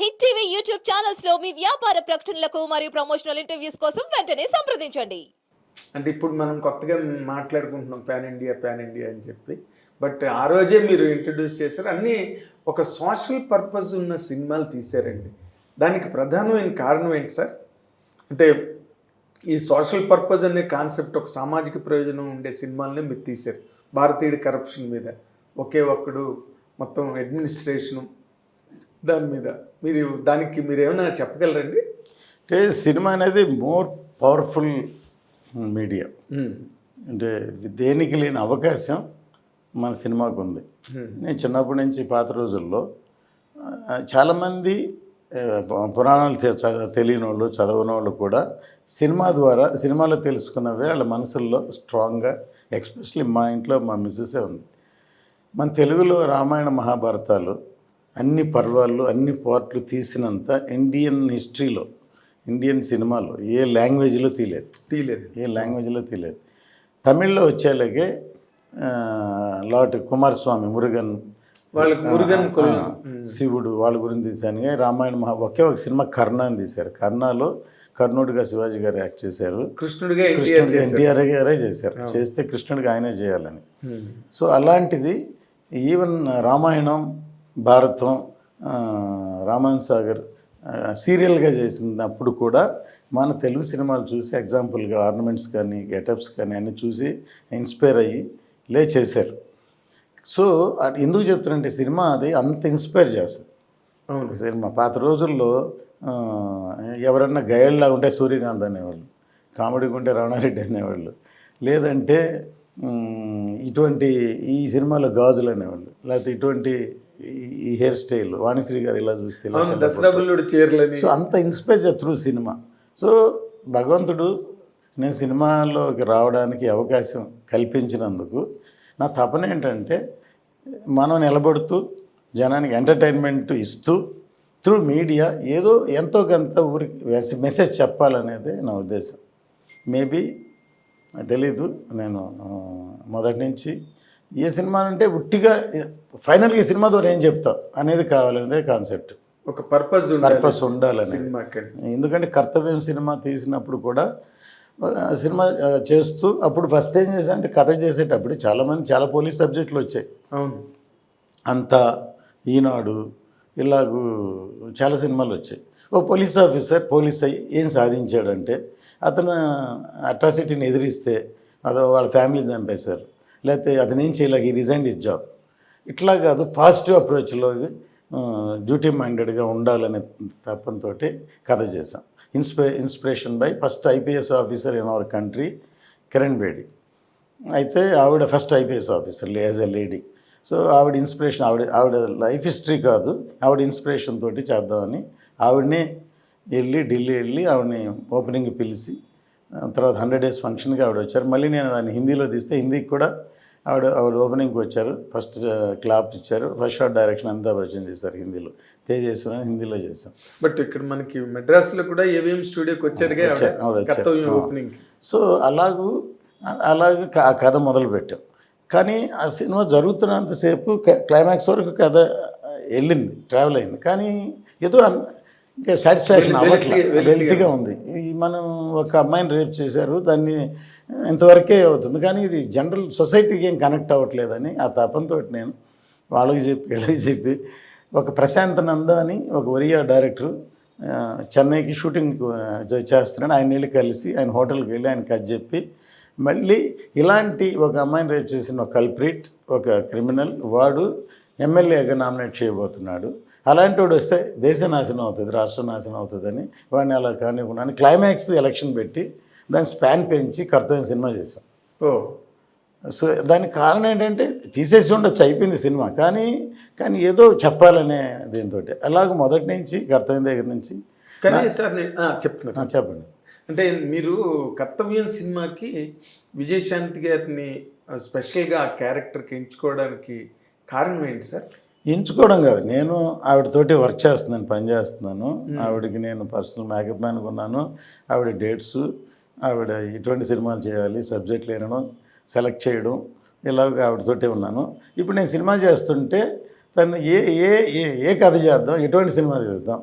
Hit TV YouTube ఛానల్స్లో మీ వ్యాపార ప్రకటనలకు మరియు ప్రమోషనల్ ఇంటర్వ్యూస్ కోసం వెంటనే సంప్రదించండి. అంటే ఇప్పుడు మనం కొత్తగా మాట్లాడుకుంటున్నాం ప్యాన్ ఇండియా ప్యాన్ ఇండియా అని చెప్పి. బట్ ఆ రోజే మీరు ఇంట్రడ్యూస్ చేశారు. అన్నీ ఒక సోషల్ పర్పస్ ఉన్న సినిమాలు తీశారండి. దానికి ప్రధానమైన కారణం ఏంటి సార్? అంటే ఈ సోషల్ పర్పస్ అనే కాన్సెప్ట్ ఒక సామాజిక ప్రయోజనం ఉండే సినిమాలనే మీరు తీశారు. భారతీయుడి కరప్షన్ మీద ఒకే ఒక్కడు మొత్తం అడ్మినిస్ట్రేషను దాని మీద. మీరు దానికి మీరు ఏమైనా చెప్పగలరండి? అంటే సినిమా అనేది మోర్ పవర్ఫుల్ మీడియా. అంటే దేనికి లేని అవకాశం మన సినిమాకు ఉంది. నేను చిన్నప్పటి నుంచి పాత రోజుల్లో చాలామంది పురాణాలు తెలియని వాళ్ళు చదవని వాళ్ళు కూడా సినిమా ద్వారా సినిమాలో తెలుసుకున్నవే వాళ్ళ మనసుల్లో స్ట్రాంగ్గా ఎక్స్పెషలీ మా ఇంట్లో మా మిస్సెసే ఉంది. మన తెలుగులో రామాయణ మహాభారతాలు అన్ని పర్వాలు అన్ని పార్ట్లు తీసినంత ఇండియన్ హిస్టరీలో ఇండియన్ సినిమాలో ఏ లాంగ్వేజ్లో తీయలేదు తీయలేదు ఏ లాంగ్వేజ్లో తెలియదు తమిళ్ళో వచ్చేలాగే లాట్ కుమారస్వామి మురుగన్ వాళ్ళకి మురుగన్ శివుడు వాళ్ళ గురించి తీశాను. రామాయణ మహా ఒకే ఒక సినిమా కర్ణ అని తీశారు. కర్ణలో కర్ణుడిగా శివాజీ గారు యాక్ట్ చేశారు. కృష్ణుడిగా ఎన్టీఆర్ కృష్ణుడు చేశారు. ఎన్టీఆర్ గారే చేశారు. చేస్తే కృష్ణుడిగా ఆయనే చేయాలని. సో అలాంటిది ఈవెన్ రామాయణం భారతం రామాయణ సాగర్ సీరియల్గా చేసినప్పుడు కూడా మన తెలుగు సినిమాలు చూసి ఎగ్జాంపుల్గా ఆర్నమెంట్స్ కానీ గెటప్స్ కానీ అన్నీ చూసి ఇన్స్పైర్ అయ్యి లే చేశారు. సో ఎందుకు చెప్తున్నానంటే సినిమా అది అంత ఇన్స్పైర్ చేస్తుంది. అవును. సినిమా పాత రోజుల్లో ఎవరన్నా గయల్లా ఉంటే సూర్యకాంత్ అనేవాళ్ళు కామెడీగా ఉంటే రాణారెడ్డి అనేవాళ్ళు లేదంటే ఇటువంటి ఈ సినిమాలో గాజులు అనేవాళ్ళు లేకపోతే ఇటువంటి ఈ- హెయిర్ స్టైల్ వాణిశ్రీ గారు ఇలా చూస్తే సో అంత ఇన్స్పైర్ త్రూ సినిమా. సో భగవంతుడు నేను సినిమాలోకి రావడానికి అవకాశం కల్పించినందుకు నా తపన ఏంటంటే మనం నిలబడుతూ జనానికి ఎంటర్టైన్మెంట్ ఇస్తూ త్రూ మీడియా ఏదో ఎంతో కొంత ఊరికి మెసేజ్ చెప్పాలనేది నా ఉద్దేశం. మేబీ తెలీదు నేను మొదటి నుంచి ఏ సినిమా అంటే ఉట్టిగా ఫైనల్గా ఈ సినిమా ద్వారా ఏం చెప్తాం? అనేది కావాలనేదే కాన్సెప్ట్. ఒక పర్పస్ పర్పస్ ఉండాలని ఎందుకంటే కర్తవ్యం సినిమా తీసినప్పుడు కూడా సినిమా చేస్తూ అప్పుడు ఫస్ట్ ఏం చేశా అంటే కథ చేసేటప్పుడు చాలామంది చాలా పోలీస్ సబ్జెక్టులు వచ్చాయి. అవును. అంత ఈనాడు ఇలాగూ చాలా సినిమాలు వచ్చాయి. ఓ పోలీస్ ఆఫీసర్ పోలీస్ అయ్యి ఏం సాధించాడంటే అతను అట్రాసిటీని ఎదిరిస్తే అదో వాళ్ళ ఫ్యామిలీ చంపేశారు. లేకపోతే అతను ఏం చేయలేక ఈ రిజైన్ ఇస్ జాబ్ ఇట్లా కాదు పాజిటివ్ అప్రోచ్లో డ్యూటీ మైండెడ్గా ఉండాలనే తప్పంతో కథ చేశాం. Inspi inspiration by first IPS officer in our country Kiran Bedi అయితే ఆవిడ first IPS officer as a lady so ఆవిడ ఇన్స్పిరేషన్ ఆవిడ ఆవిడ లైఫ్ హిస్టరీ కాదు ఆవిడ ఇన్స్పిరేషన్ తోటి చేద్దామని ఆవిడనే వెళ్ళి ఢిల్లీ వెళ్ళి ఆవిడని ఓపెనింగ్ పిలిచి తర్వాత హండ్రెడ్ డేస్ ఫంక్షన్కి ఆవిడ వచ్చారు. మళ్ళీ నేను దాన్ని హిందీలో తీస్తే హిందీకి కూడా ఆవిడ ఆవిడ ఓపెనింగ్కి వచ్చారు. ఫస్ట్ క్లాప్ ఇచ్చారు. ఫస్ట్ షాట్ డైరెక్షన్ అంతా పరిచయం చేశారు హిందీలో. తేజేశ్వరం హిందీలో చేశాం బట్ ఇక్కడ మనకి మెడ్రాస్లో కూడా ఏవిఎం స్టూడియోకి. వచ్చారు, సో అలాగూ అలాగే ఆ కథ మొదలుపెట్టాం. కానీ ఆ సినిమా జరుగుతున్నంతసేపు క్లైమాక్స్ వరకు కథ వెళ్ళింది ట్రావెల్ అయింది. కానీ ఏదో ఇంకా సాటిస్ఫాక్షన్ అవ్వట్లేదు వెలితిగా- ఉంది. మనం ఒక అమ్మాయిని రేప్ చేశారు దాన్ని ఇంతవరకే అవుతుంది. కానీ ఇది జనరల్ సొసైటీకి ఏం కనెక్ట్ అవ్వట్లేదని ఆ తపంతో నేను వాళ్ళకి చెప్పి వీళ్ళకి చెప్పి ఒక ప్రశాంత్ నంద అని ఒక ఒరియా డైరెక్టర్ చెన్నైకి షూటింగ్ చేస్తున్నాడు. ఆయన వెళ్ళి కలిసి ఆయన హోటల్కి వెళ్ళి ఆయన కథ చెప్పి మళ్ళీ ఇలాంటి ఒక అమ్మాయిని రేపు చేసిన ఒక కల్ప్రిట్ ఒక క్రిమినల్ వాడు ఎమ్మెల్యేగా నామినేట్ చేయబోతున్నాడు. అలాంటి వాడు వస్తే దేశ నాశనం అవుతుంది రాష్ట్ర నాశనం అవుతుందని వాడిని అలా కానివ్వకుండా క్లైమాక్స్ ఎలక్షన్ పెట్టి దాని స్పాన్ పెంచి కర్తవ్యం సినిమా చేశాం. ఓ. సో దానికి కారణం ఏంటంటే తీసేసి ఉండొచ్చు అయిపోయింది సినిమా. కానీ కానీ ఏదో చెప్పాలనే దీంతో అలాగ మొదటి నుంచి కర్తవ్యం దగ్గర నుంచి కానీ సార్ నేను ఆ, చెప్తున్నారు ఆ, చెప్పండి. అంటే మీరు కర్తవ్యం సినిమాకి విజయశాంతి గారిని స్పెషల్గా ఆ క్యారెక్టర్కి ఎంచుకోవడానికి కారణం ఏంటి సార్? ఎంచుకోవడం కాదు. నేను ఆవిడతోటి వర్క్ చేస్తున్నాను పని చేస్తున్నాను. ఆవిడకి నేను పర్సనల్ మేకప్ మ్యాన్ ఉన్నాను ఆవిడ డేట్స్ ఆవిడ ఇటువంటి సినిమాలు చేయాలి సబ్జెక్టులు వినడం సెలెక్ట్ చేయడం ఇలాగ ఆవిడతోటే ఉన్నాను. ఇప్పుడు నేను సినిమా చేస్తుంటే తను ఏ ఏ ఏ ఏ కథ చేద్దాం ఎటువంటి సినిమా చేద్దాం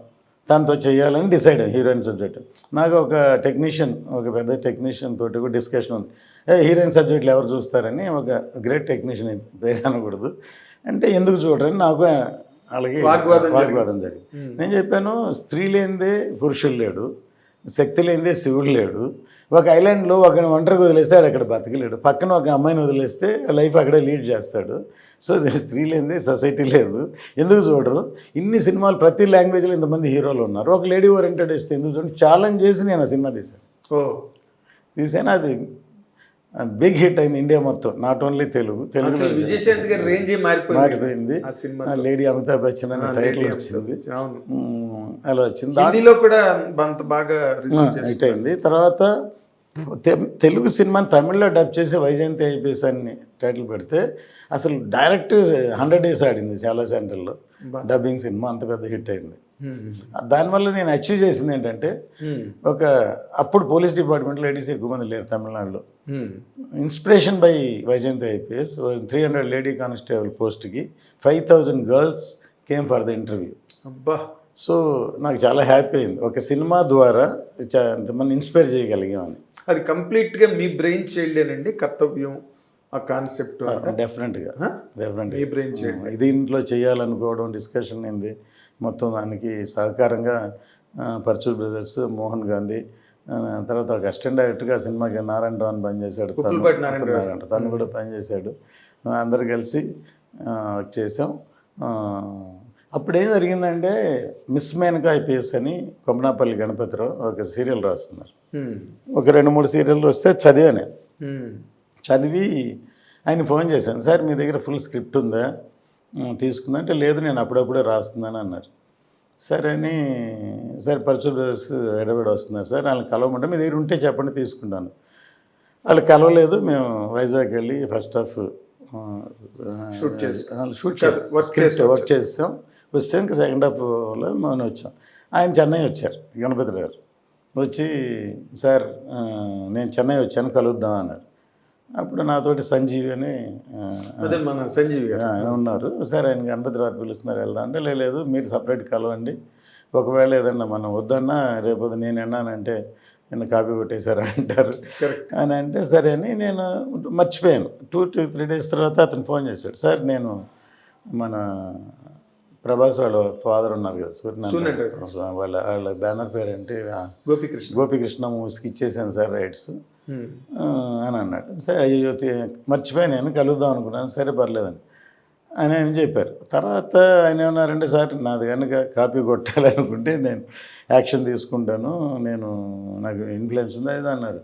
తనతో చేయాలని డిసైడ్ హీరోయిన్ సబ్జెక్ట్. నాకు ఒక టెక్నీషియన్ ఒక పెద్ద టెక్నీషియన్ తోటి కూడా డిస్కషన్ ఉంది. ఏ హీరోయిన్ సబ్జెక్టులు ఎవరు చూస్తారని ఒక గ్రేట్ టెక్నీషియన్ పేరు అనకూడదు. అంటే ఎందుకు చూడరని నాకు అలాగే వాగ్వాదం వాగ్వాదం జరిగింది. నేను చెప్పాను స్త్రీ లేనిదే పురుషుడు లేడు శక్తి లేనిదే శివుడు లేడు. ఒక ఐలాండ్లో ఒక ఒంటరికి వదిలేస్తే ఆడు అక్కడ బతకలేడు. పక్కన ఒక అమ్మాయిని వదిలేస్తే లైఫ్ అక్కడే లీడ్ చేస్తాడు. సో స్త్రీ లేనిదే సొసైటీ లేదు. ఎందుకు చూడరు? ఇన్ని సినిమాలు ప్రతి లాంగ్వేజ్లో ఇంతమంది హీరోలు ఉన్నారు. ఒక లేడీ ఓరియంటెడ్ వస్తే ఎందుకు చూడండి ఛాలెంజ్ చేసి నేను ఆ సినిమా తీశాను. ఓ. తీసాను అది బిగ్ హిట్ అయింది ఇండియా మొత్తం. నాట్ ఓన్లీ తెలుగు తెలుగు అసలు విజయశాంతి గారి రేంజ్ మారిపోయింది లేడీ అమితాబ్ బచ్చన్ అనే టైటిల్ వచ్చింది. అలా వచ్చింది. కూడా అంత బాగా హిట్ అయింది. తర్వాత తెలుగు సినిమాని తమిళ్ళో డబ్ చేసి వైజయంతి ఐపీఎస్ అని టైటిల్ పెడితే అసలు డైరెక్ట్ హండ్రెడ్ డేస్ ఆడింది చాలా సెంటర్లో డబ్బింగ్ సినిమా అంత పెద్ద హిట్ అయింది. దానివల్ల నేను అచీవ్ చేసింది ఏంటంటే ఒక అప్పుడు పోలీస్ డిపార్ట్మెంట్లో లేడీస్ ఎక్కువ మంది లేరు తమిళనాడులో. Inspiration by Vaijayanthi IPS three hundred lady constable పోస్ట్కి five thousand girls came for the interview. అబ్బా! సో నాకు చాలా హ్యాపీ అయింది. ఒక సినిమా ద్వారా ఎంతమంది ఇన్స్పైర్ చేయగలిగామని. అది కంప్లీట్గా మీ బ్రెయిన్ చైల్డేనండి కర్తవ్యం. ఆ కాన్సెప్ట్ డెఫినెట్గా డెఫినెట్గా మీ బ్రెయిన్ ఇది ఇంట్లో చేయాలనుకోవడం డిస్కషన్ అయింది మొత్తం దానికి సహకారంగా పర్చూర్ బ్రదర్స్ మోహన్ గాంధీ తర్వాత ఒక అసిస్టెంట్ డైరెక్టర్గా సినిమాకి నారాయణ రావు పనిచేశాడు. తను- నారాయణ కూడా పనిచేశాడు. అందరు కలిసి చేసాం అప్పుడు ఏం జరిగిందంటే మిస్ మేనకా ఐపీఎస్ అని కొమనాపల్లి గణపతిరావు ఒక సీరియల్ రాస్తున్నారు. ఒక రెండు మూడు సీరియల్లు వస్తే చదివాను చదివి ఆయన ఫోన్ చేశాను సార్ మీ దగ్గర ఫుల్ స్క్రిప్ట్ ఉందా? "ఉమ్, తీసుకుందా? అంటే లేదు నేను అప్పుడప్పుడే రాస్తున్నాను అన్నారు. సరే అని సరే పరచూరు బ్రదర్స్ ఎడబడి వస్తున్నారు సార్ వాళ్ళని కలవమంటే మీ దగ్గర ఉంటే చెప్పండి తీసుకుంటాను. వాళ్ళు కలవలేదు మేము వైజాగ్ వెళ్ళి ఫస్ట్ హాఫ్ Shoot చేసి. షూట్ వర్క్ చేస్తాం వస్తే ఇంకా సెకండ్ హాఫ్లో మనం వచ్చాం. ఆయన చెన్నై వచ్చారు గణపతి గారు. వచ్చి సార్ నేను చెన్నై వచ్చాను కలుద్దాం అన్నారు. అప్పుడు నాతోటి సంజీవి అని అదే మన సంజీవ్ ఆయన ఉన్నారు. సరే ఆయన గణపతి రావు పిలుస్తున్నారు వెళ్దాం అంటే "లే, లేదు మీరు సపరేట్ కలవండి. ఒకవేళ ఏదన్నా మనం వద్దన్నా రేపు నేను ఎన్నానంటే నేను కాపీ కొట్టేశారు? అంటారు. అని అంటే సరే అని నేను మర్చిపోయాను. టూ టూ త్రీ డేస్ తర్వాత అతను ఫోన్ చేశాడు. సార్ నేను మన ప్రభాస్ వాళ్ళ ఫాదర్ ఉన్నారు కదా సూర్యనారాయణ వాళ్ళ వాళ్ళ బ్యానర్ పేరు ఆ, గోపికృష్ణ. గోపికృష్ణ మూవీస్కి ఇచ్చేసాను సార్ రైట్స్. అని అన్నాడు. సరే అయ్యో మర్చిపోయి నేను కలుద్దాం అనుకున్నాను. సరే పర్లేదని అని ఆయన చెప్పారు. తర్వాత ఆయన ఏమన్నారంటే సార్ నాది కనుక కాపీ కొట్టాలనుకుంటే నేను యాక్షన్ తీసుకుంటాను. నేను నాకు ఇన్ఫ్లుయెన్స్ ఉంది అది అన్నారు.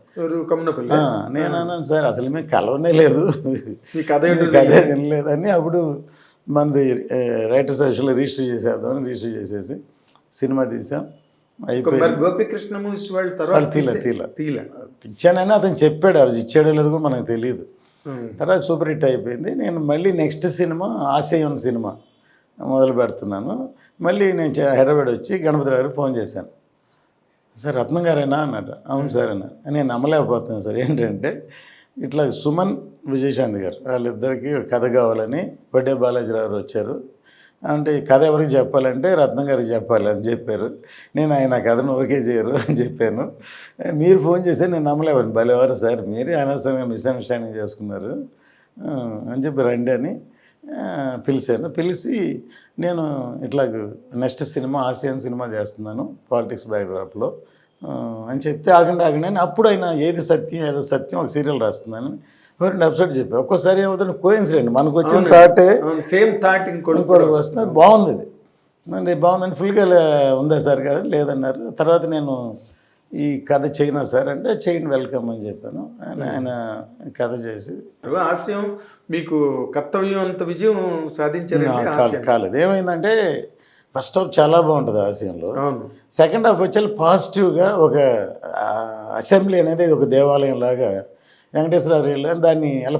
నేను అన్నాను సార్ అసలు మేము కలవనే లేదు. కథ అదే వినలేదని అప్పుడు మనది రైటర్ సెషన్లో రిజిస్టర్ చేసేద్దామని రిజిస్టర్ చేసేసి సినిమా తీసాం. గోపికృష్ణ మూవీస్ వాళ్ళ వాళ్ళు తర్వాత తీల తీసే- తీల. తీల. ఇచ్చానని అతను చెప్పాడు ఆ రోజు ఇచ్చాడో లేదో కూడా మనకు తెలియదు. తర్వాత సూపర్ హిట్ అయిపోయింది. నేను మళ్ళీ నెక్స్ట్ సినిమా ఆశయం సినిమా మొదలు పెడుతున్నాను. మళ్ళీ నేను హైదరాబాద్ వచ్చి గణపతి గారికి ఫోన్ చేశాను. సార్ రత్నం గారేనా? అన్నాడు. అవును సార్ అన్నారు నేను నమ్మలేకపోతున్నాను సార్. ఏంటంటే ఇట్లా సుమన్ విజయశాంతి గారు వాళ్ళిద్దరికి కథ కావాలని బడ్డే బాలాజీరావు గారు వచ్చారు. అంటే ఈ కథ ఎవరికి చెప్పాలంటే రత్నం గారికి చెప్పాలి అని చెప్పారు. నేను ఆయన కథను ఓకే చేయరు అని చెప్పాను. మీరు ఫోన్ చేస్తే నేను నమ్మలేవని భలేవారు సార్ మీరే అనవసరంగా మిస్అండర్స్టాండింగ్ చేసుకున్నారు. అని చెప్పి రండి అని పిలిచాను. పిలిచి నేను ఇట్లా నెక్స్ట్ సినిమా ఆసియన్ సినిమా చేస్తున్నాను పాలిటిక్స్ బ్యాక్డ్రాప్లో. అని చెప్తే ఆగండి ఆగండి అని అప్పుడు ఆయన ఏది సత్యం ఏదో సత్యం ఒక సీరియల్ రాస్తున్నాను. రెండు ఎపిసోడ్ చెప్పి ఒక్కోసారి ఏమవుతుంది? కోయిన్సిడెంట్ మనకు వచ్చిన థాటే సేమ్ థాట్ ఇంకోటి వస్తుంది. బాగుంది ఇది. మరి బాగుందని ఫుల్గా ఉందా సార్ కదా? లేదన్నారు. తర్వాత నేను ఈ కథ చేయనా సార్ అంటే చేయండి వెల్కమ్ అని చెప్పాను. ఆయన ఆయన కథ చేసి ఆశయం మీకు కర్తవ్యం అంత విజయం సాధించారండి కాలేదు. ఏమైందంటే ఫస్ట్ హాఫ్ చాలా బాగుంటుంది ఆశయంలో. సెకండ్ హాఫ్ వచ్చి పాజిటివ్గా ఒక అసెంబ్లీ అనేది ఒక దేవాలయం లాగా వెంకటేశ్వర రెడ్డి దాన్ని ఎలా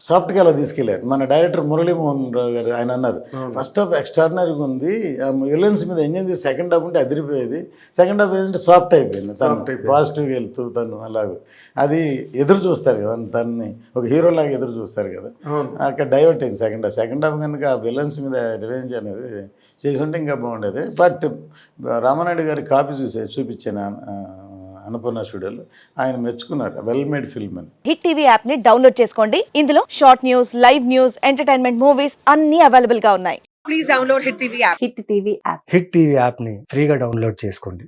సాఫ్ట్గా అలా తీసుకెళ్ళారు మన డైరెక్టర్ మురళీమోహన్ రావు గారు ఆయన అన్నారు. ఫస్ట్ హాఫ్ ఎక్స్ట్రాడినరీగా ఉంది ఆ విలన్స్ మీద ఎంజాయ్ చేసి సెకండ్ హాఫ్ ఉంటే అదిరిపోయేది సెకండ్ హాఫ్ ఏంటంటే సాఫ్ట్ అయిపోయింది తను. పాజిటివ్గా వెళ్తూ తను అలాగ అది ఎదురు చూస్తారు కదా తనని ఒక హీరో లాగా ఎదురు చూస్తారు కదా అక్కడ డైవర్ట్ అయింది సెకండ్ హాఫ్ సెకండ్ హాఫ్ కనుక ఆ విలన్స్ మీద రివెంజ్ అనేది చేసి ఉంటే ఇంకా బాగుండేది బట్ రామానాయుడు గారి కాపీ చూసే చూపించాను అన్నపూర్ణ స్టూడియోలో ఆయన మెచ్చుకున్నారు. వెల్ మేడ్ ఫిల్మ్ అని. హిట్ టీవీ యాప్ని డౌన్లోడ్ చేసుకోండి. ఇందులో short news live news entertainment movies అన్ని అవైలబుల్గా ఉన్నాయి. Please download Hit TV app. Hit TV app hit TV యాప్ని ఫ్రీగా డౌన్లోడ్ చేసుకోండి.